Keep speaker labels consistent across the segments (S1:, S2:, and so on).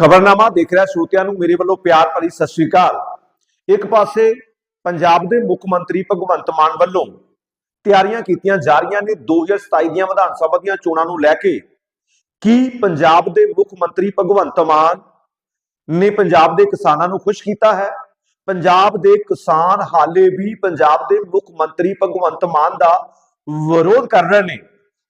S1: ਖਬਰਨਾਮਾ ਦੇਖ ਰਿਹਾ ਸਰੋਤਿਆਂ ਨੂੰ ਮੇਰੇ ਵੱਲੋਂ ਪਿਆਰ ਭਰੀ ਸਤਿ ਸ੍ਰੀ ਅਕਾਲ। ਇੱਕ ਪਾਸੇ ਪੰਜਾਬ ਦੇ ਮੁੱਖ ਮੰਤਰੀ ਭਗਵੰਤ ਮਾਨ ਵੱਲੋਂ ਤਿਆਰੀਆਂ ਕੀਤੀਆਂ ਜਾ ਰਹੀਆਂ ਨੇ 2027 ਦੀਆਂ ਵਿਧਾਨ ਸਭਾ ਦੀਆਂ ਚੋਣਾਂ ਨੂੰ ਲੈ ਕੇ। ਕੀ ਪੰਜਾਬ ਦੇ ਮੁੱਖ ਮੰਤਰੀ ਭਗਵੰਤ ਮਾਨ ਨੇ ਪੰਜਾਬ ਦੇ ਕਿਸਾਨਾਂ ਨੂੰ ਖੁਸ਼ ਕੀਤਾ ਹੈ? ਪੰਜਾਬ ਦੇ ਕਿਸਾਨ ਹਾਲੇ ਵੀ ਪੰਜਾਬ ਦੇ ਮੁੱਖ ਮੰਤਰੀ ਭਗਵੰਤ ਮਾਨ ਦਾ ਵਿਰੋਧ ਕਰ ਰਹੇ ਨੇ।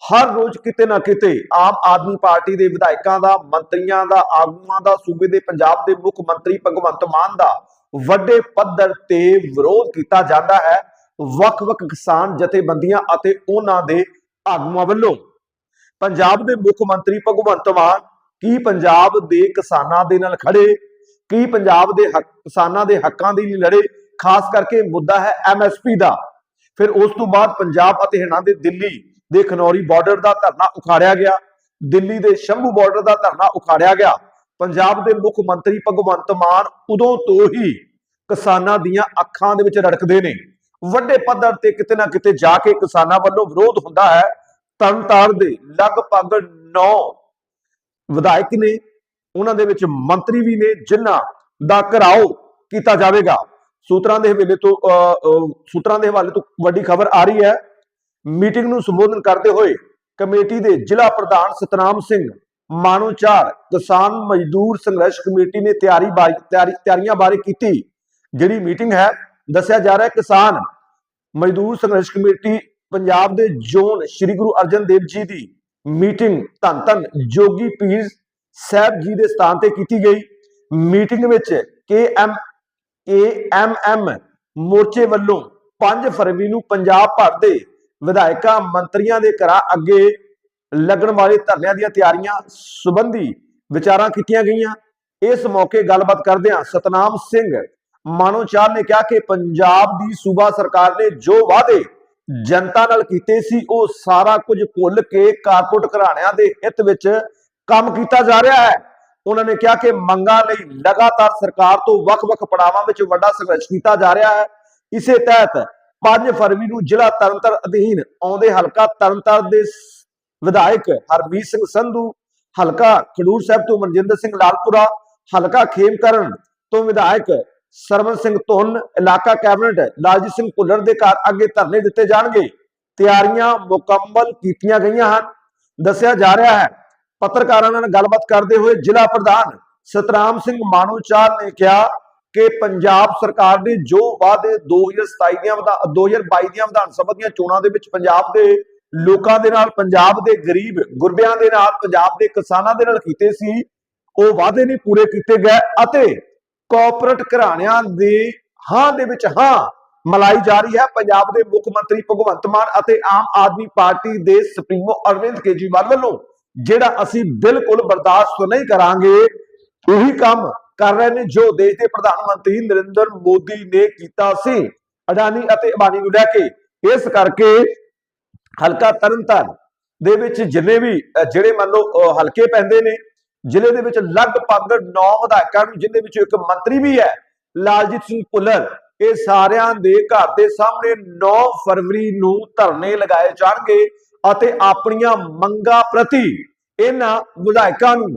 S1: ਹਰ ਰੋਜ਼ ਕਿਤੇ ਨਾ ਕਿਤੇ ਆਮ ਆਦਮੀ ਪਾਰਟੀ ਦੇ ਵਿਧਾਇਕਾਂ ਦਾ, ਮੰਤਰੀਆਂ ਦਾ, ਆਗੂਆਂ ਦਾ, ਸੂਬੇ ਦੇ ਪੰਜਾਬ ਦੇ ਮੁੱਖ ਮੰਤਰੀ ਭਗਵੰਤ ਮਾਨ ਦਾ ਵੱਡੇ ਪੱਧਰ ਤੇ ਵਿਰੋਧ ਕੀਤਾ ਜਾਂਦਾ ਹੈ। ਵੱਖ-ਵੱਖ ਕਿਸਾਨ ਜਥੇਬੰਦੀਆਂ ਅਤੇ ਉਹਨਾਂ ਦੇ ਆਗੂਆਂ ਵੱਲੋਂ ਪੰਜਾਬ ਦੇ ਮੁੱਖ ਮੰਤਰੀ ਭਗਵੰਤ ਮਾਨ ਕੀ ਪੰਜਾਬ ਦੇ ਕਿਸਾਨਾਂ ਦੇ ਨਾਲ ਖੜੇ, ਕੀ ਪੰਜਾਬ ਦੇ ਹੱਕ, ਕਿਸਾਨਾਂ ਦੇ ਹੱਕਾਂ ਦੇ ਲਈ ਲੜੇ? ਖਾਸ ਕਰਕੇ ਮੁੱਦਾ ਹੈ ਐਮਐਸਪੀ ਦਾ। ਫਿਰ ਉਸ ਤੋਂ ਬਾਅਦ ਪੰਜਾਬ ਅਤੇ ਹਰਿਆਣਾ ਦੇ ਦਿੱਲੀ ਦੇ ਖਨੌਰੀ ਬਾਰਡਰ ਦਾ ਧਰਨਾ ਉਖਾੜਿਆ ਗਿਆ ਦਿੱਲੀ ਦੇ ਸ਼ੰਭੂ ਬਾਰਡਰ ਦਾ ਧਰਨਾ ਉਖਾੜਿਆ ਗਿਆ। ਪੰਜਾਬ ਦੇ ਮੁੱਖ ਮੰਤਰੀ ਭਗਵੰਤ ਮਾਨ ਉਦੋਂ ਤੋਂ ਹੀ ਕਿਸਾਨਾਂ ਦੀਆਂ ਅੱਖਾਂ ਦੇ ਵਿੱਚ ਰੜਕਦੇ ਨੇ। ਵੱਡੇ ਪੱਧਰ ਤੇ ਕਿਤੇ ਨਾ ਕਿਤੇ ਜਾ ਕੇ ਕਿਸਾਨਾਂ ਵੱਲੋਂ ਵਿਰੋਧ ਹੁੰਦਾ ਹੈ। ਤਰਨਤਾਰਨ ਦੇ ਲਗਭਗ 9 ਵਿਧਾਇਕ ਨੇ ਉਹਨਾਂ ਦੇ ਵਿੱਚ ਮੰਤਰੀ ਵੀ ਨੇ ਜਿਨ੍ਹਾਂ ਦਾ ਘਰਾਓ ਕੀਤਾ ਜਾਵੇਗਾ। ਸੂਤਰਾਂ ਦੇ ਹਵਾਲੇ ਤੋਂ ਅਹ, ਸੂਤਰਾਂ ਦੇ ਹਵਾਲੇ ਤੋਂ ਵੱਡੀ ਖਬਰ ਆ ਰਹੀ ਹੈ ਮੀਟਿੰਗ ਨੂੰ ਸੰਬੋਧਨ ਕਰਦੇ ਹੋਏ ਕਮੇਟੀ ਦੇ ਜ਼ਿਲ੍ਹਾ ਪ੍ਰਧਾਨ ਸਤਨਾਮ ਸਿੰਘ ਮਾਨੂਚਾਰ ਕਿਸਾਨ ਮਜ਼ਦੂਰ ਸੰਘਰਸ਼ ਕਮੇਟੀ ਨੇ ਤਿਆਰੀ ਬਾਰੇ ਤਿਆਰੀਆਂ ਬਾਰੇ ਕੀਤੀ। ਜਿਹੜੀ ਮੀਟਿੰਗ ਹੈ, ਦੱਸਿਆ ਜਾ ਰਿਹਾ ਹੈ, ਕਿਸਾਨ ਮਜ਼ਦੂਰ ਸੰਘਰਸ਼ ਕਮੇਟੀ ਪੰਜਾਬ ਦੇ ਜ਼ੋਨ ਸ੍ਰੀ ਗੁਰੂ ਅਰਜਨ ਦੇਵ ਜੀ ਦੀ ਮੀਟਿੰਗ ਧੰਨ ਧੰਨ ਜੋਗੀ ਪੀਰ ਸਾਹਿਬ ਜੀ ਦੇ ਸਥਾਨ ਤੇ ਕੀਤੀ ਗਈ। ਮੀਟਿੰਗ ਵਿੱਚ ਕੇ ਐਮ ਐਮ ਐਮ ਮੋਰਚੇ ਵੱਲੋਂ 5 ਫਰਵਰੀ ਨੂੰ ਪੰਜਾਬ ਭਰ ਦੇ ਵਿਧਾਇਕਾਂ, ਮੰਤਰੀਆਂ ਦੇ ਘਰਾਂ ਅੱਗੇ ਲੱਗਣ ਵਾਲੇ ਧਰਨਿਆਂ ਦੀਆਂ ਤਿਆਰੀਆਂ ਸੰਬੰਧੀ ਵਿਚਾਰਾਂ ਕੀਤੀਆਂ ਗਈਆਂ। ਇਸ ਮੌਕੇ ਗੱਲਬਾਤ ਕਰਦਿਆਂ ਸਤਨਾਮ ਸਿੰਘ ਮਾਨੋਚਾਰ ਨੇ ਕਿਹਾ ਕਿ ਪੰਜਾਬ ਦੀ ਸੂਬਾ ਸਰਕਾਰ ਨੇ ਜੋ ਵਾਅਦੇ ਜਨਤਾ ਨਾਲ ਕੀਤੇ ਸੀ, ਉਹ ਸਾਰਾ ਕੁਝ ਭੁੱਲ ਕੇ ਕਾਰਪੋਰੇਟ ਘਰਾਣਿਆਂ ਦੇ ਹਿੱਤ ਵਿੱਚ ਕੰਮ ਕੀਤਾ ਜਾ ਰਿਹਾ ਹੈ। ਉਹਨਾਂ ਨੇ ਕਿਹਾ ਕਿ ਮੰਗਾਂ ਲਈ ਲਗਾਤਾਰ ਸਰਕਾਰ ਤੋਂ ਵੱਖ-ਵੱਖ ਪੜਾਵਾਂ ਵਿੱਚ ਵੱਡਾ ਸੰਘਰਸ਼ ਕੀਤਾ ਜਾ ਰਿਹਾ ਹੈ। ਇਸੇ ਤਹਿਤ 5 ਫਰਵਰੀ ਨੂੰ ਜ਼ਿਲ੍ਹਾ ਤਰਨਤਾਰਨ ਅਧੀਨ ਆਉਂਦੇ ਹਲਕਾ ਤਰਨਤਾਰਨ ਦੇ ਵਿਧਾਇਕ ਹਰਮੀਤ ਸਿੰਘ ਸੰਧੂ, ਹਲਕਾ ਖਡੂਰ ਸਾਹਿਬ ਤੋਂ ਮਨਜਿੰਦਰ ਸਿੰਘ ਲਾਲਪੁਰਾ, ਹਲਕਾ ਖੇਮਕਰਨ ਤੋਂ ਵਿਧਾਇਕ ਸਰਵਨ ਸਿੰਘ ਧੁੰਨ, ਇਲਾਕਾ ਕੈਬਨਿਟ ਲਾਲਜੀਤ ਸਿੰਘ ਭੁੱਲਰ ਦੇ ਘਰ ਅੱਗੇ ਧਰਨੇ ਦਿੱਤੇ ਜਾਣਗੇ। ਤਿਆਰੀਆਂ ਮੁਕੰਮਲ ਕੀਤੀਆਂ ਗਈਆਂ ਹਨ। ਦੱਸਿਆ ਜਾ ਰਿਹਾ ਹੈ, ਪੱਤਰਕਾਰਾਂ ਨਾਲ ਗੱਲਬਾਤ ਕਰਦੇ ਹੋਏ ਜ਼ਿਲ੍ਹਾ ਪ੍ਰਧਾਨ ਸਤਰਾਮ ਸਿੰਘ ਮਾਨੂਚਾਰ ਨੇ ਕਿਹਾ ਕਿ ਪੰਜਾਬ ਸਰਕਾਰ ਨੇ ਜੋ ਵਾਅਦੇ 2027 ਦੀਆਂ ਵਿਧਾ- 2022 ਦੀਆਂ ਵਿਧਾਨ ਸਭਾ ਦੀਆਂ ਚੋਣਾਂ ਦੇ ਵਿੱਚ ਪੰਜਾਬ ਦੇ ਲੋਕਾਂ ਦੇ ਨਾਲ, ਪੰਜਾਬ ਦੇ ਗਰੀਬ ਗੁਰਬਿਆਂ ਦੇ ਨਾਲ, ਪੰਜਾਬ ਦੇ ਕਿਸਾਨਾਂ ਦੇ ਨਾਲ ਕੀਤੇ ਸੀ, ਉਹ ਵਾਅਦੇ ਨਹੀਂ ਪੂਰੇ ਕੀਤੇ ਗਏ ਅਤੇ ਕਾਰਪੋਰੇਟ ਘਰਾਣਿਆਂ ਦੇ ਹਾਂ ਦੇ ਵਿੱਚ ਹਾਂ ਮਲਾਈ ਜਾ ਰਹੀ ਹੈ। ਪੰਜਾਬ ਦੇ ਮੁੱਖ ਮੰਤਰੀ ਭਗਵੰਤ ਮਾਨ ਅਤੇ ਆਮ ਆਦਮੀ ਪਾਰਟੀ ਦੇ ਸੁਪਰੀਮੋ ਅਰਵਿੰਦ ਕੇਜਰੀਵਾਲ ਵੱਲੋਂ, ਜਿਹੜਾ ਅਸੀਂ ਬਿਲਕੁਲ ਬਰਦਾਸ਼ਤ ਨਹੀਂ ਕਰਾਂਗੇ, ਉਹੀ ਕੰਮ ਕਰ ਰਹੇ ਨੇ, ਜੋ ਦੇਸ਼ ਦੇ ਪ੍ਰਧਾਨ ਮੰਤਰੀ ਨਰਿੰਦਰ ਮੋਦੀ ਨੇ ਕੀਤਾ ਸੀ। ਅਡਾਨੀ ਅਤੇ ਅਬਾਨੀ ਨੂੰ ਲੈ ਕੇ ਇਸ ਕਰਕੇ ਹਲਕਾ ਤਰਨਤਾਰਨ ਦੇ ਵਿੱਚ ਜਿੰਨੇ ਵੀ ਜਿਹੜੇ ਮੰਨ ਲਓ ਹਲਕੇ ਪੈਂਦੇ ਨੇ, ਜ਼ਿਲ੍ਹੇ ਦੇ ਵਿੱਚ ਲਗਭਗ 9 ਵਿਧਾਇਕਾਂ ਨੂੰ ਜਿਨ੍ਹਾਂ ਵਿੱਚੋਂ ਇੱਕ ਮੰਤਰੀ ਵੀ ਹੈ, ਲਾਲਜੀਤ ਸਿੰਘ ਭੁੱਲਰ, ਇਹ ਸਾਰਿਆਂ ਦੇ ਘਰ ਦੇ ਸਾਹਮਣੇ 9 ਫਰਵਰੀ ਨੂੰ ਧਰਨੇ ਲਗਾਏ ਜਾਣਗੇ ਅਤੇ ਆਪਣੀਆਂ ਮੰਗਾਂ ਪ੍ਰਤੀ ਇਹਨਾਂ ਵਿਧਾਇਕਾਂ ਨੂੰ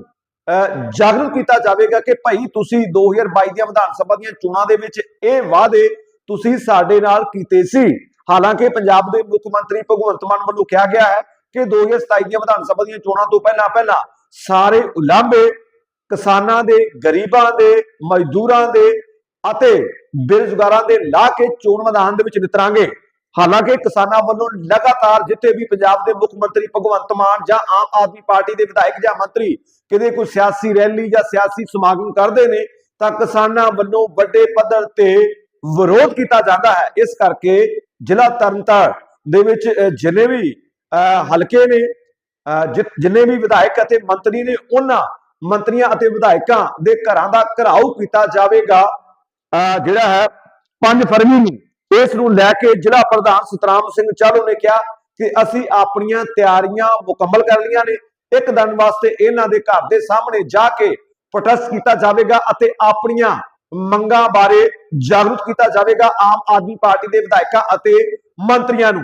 S1: ਜਾਗਰੂਕ ਕੀਤਾ ਜਾਵੇਗਾ ਕਿ ਭਾਈ ਤੁਸੀਂ 2022 ਦੀਆਂ ਵਿਧਾਨ ਸਭਾ ਦੀਆਂ ਚੋਣਾਂ ਦੇ ਵਿੱਚ ਇਹ ਵਾਅਦੇ ਤੁਸੀਂ ਸਾਡੇ ਨਾਲ ਕੀਤੇ ਸੀ। ਹਾਲਾਂਕਿ ਪੰਜਾਬ ਦੇ ਮੁੱਖ ਮੰਤਰੀ ਭਗਵੰਤ ਮਾਨ ਵੱਲੋਂ ਕਿਹਾ ਗਿਆ ਹੈ ਕਿ 2027 ਦੀਆਂ ਵਿਧਾਨ ਸਭਾ ਦੀਆਂ ਚੋਣਾਂ ਤੋਂ ਪਹਿਲਾਂ ਪਹਿਲਾਂ ਸਾਰੇ ਉਲਾਂਭੇ ਕਿਸਾਨਾਂ ਦੇ, ਗਰੀਬਾਂ ਦੇ, ਮਜ਼ਦੂਰਾਂ ਦੇ ਅਤੇ ਬੇਰੁਜ਼ਗਾਰਾਂ ਦੇ ਲਾ ਕੇ ਚੋਣ ਮੈਦਾਨ ਦੇ ਵਿੱਚ ਨਿਤਰਾਂਗੇ। ਹਾਲਾਂਕਿ ਕਿਸਾਨਾਂ ਵੱਲੋਂ ਲਗਾਤਾਰ ਜਿੱਥੇ ਵੀ ਪੰਜਾਬ ਦੇ ਮੁੱਖ ਮੰਤਰੀ ਭਗਵੰਤ ਮਾਨ ਜਾਂ ਆਮ ਆਦਮੀ ਪਾਰਟੀ ਦੇ ਵਿਧਾਇਕ ਜਾਂ ਮੰਤਰੀ ਕਿਤੇ ਕੋਈ ਸਿਆਸੀ ਰੈਲੀ ਜਾਂ ਸਿਆਸੀ ਸਮਾਗਮ ਕਰਦੇ ਨੇ ਤਾਂ ਕਿਸਾਨਾਂ ਵੱਲੋਂ ਵੱਡੇ ਪੱਧਰ ਤੇ ਵਿਰੋਧ ਕੀਤਾ ਜਾਂਦਾ ਹੈ। ਇਸ ਕਰਕੇ ਜ਼ਿਲ੍ਹਾ ਤਰਨਤਾਰਨ ਦੇ ਵਿੱਚ ਜਿੰਨੇ ਵੀ ਅਹ, ਹਲਕੇ ਨੇ ਅਹ, ਜਿ- ਜਿੰਨੇ ਵੀ ਵਿਧਾਇਕ ਅਤੇ ਮੰਤਰੀ ਨੇ ਉਹਨਾਂ ਮੰਤਰੀਆਂ ਅਤੇ ਵਿਧਾਇਕਾਂ ਦੇ ਘਰਾਂ ਦਾ ਘਰਾਓ ਕੀਤਾ ਜਾਵੇਗਾ। ਅਹ, ਜਿਹੜਾ ਹੈ 5 ਫਰਵਰੀ ਨੂੰ। ਇਸ ਨੂੰ ਲੈ ਕੇ ਜ਼ਿਲ੍ਹਾ ਪ੍ਰਧਾਨ ਸਤਰਾਮ ਸਿੰਘ ਚਾਲੂ ਨੇ ਕਿਹਾ ਕਿ ਅਸੀਂ ਆਪਣੀਆਂ ਤਿਆਰੀਆਂ ਮੁਕੰਮਲ ਕਰ ਲਈਆਂ ਨੇ। ਇੱਕ ਦਿਨ ਵਾਸਤੇ ਇਹਨਾਂ ਦੇ ਘਰ ਦੇ ਸਾਹਮਣੇ ਜਾ ਕੇ ਪ੍ਰੋਟੈਸਟ ਕੀਤਾ ਜਾਵੇਗਾ ਅਤੇ ਆਪਣੀਆਂ ਮੰਗਾਂ ਬਾਰੇ ਜਾਗਰੂਕ ਕੀਤਾ ਜਾਵੇਗਾ ਆਮ ਆਦਮੀ ਪਾਰਟੀ ਦੇ ਵਿਧਾਇਕਾਂ ਅਤੇ ਮੰਤਰੀਆਂ ਨੂੰ।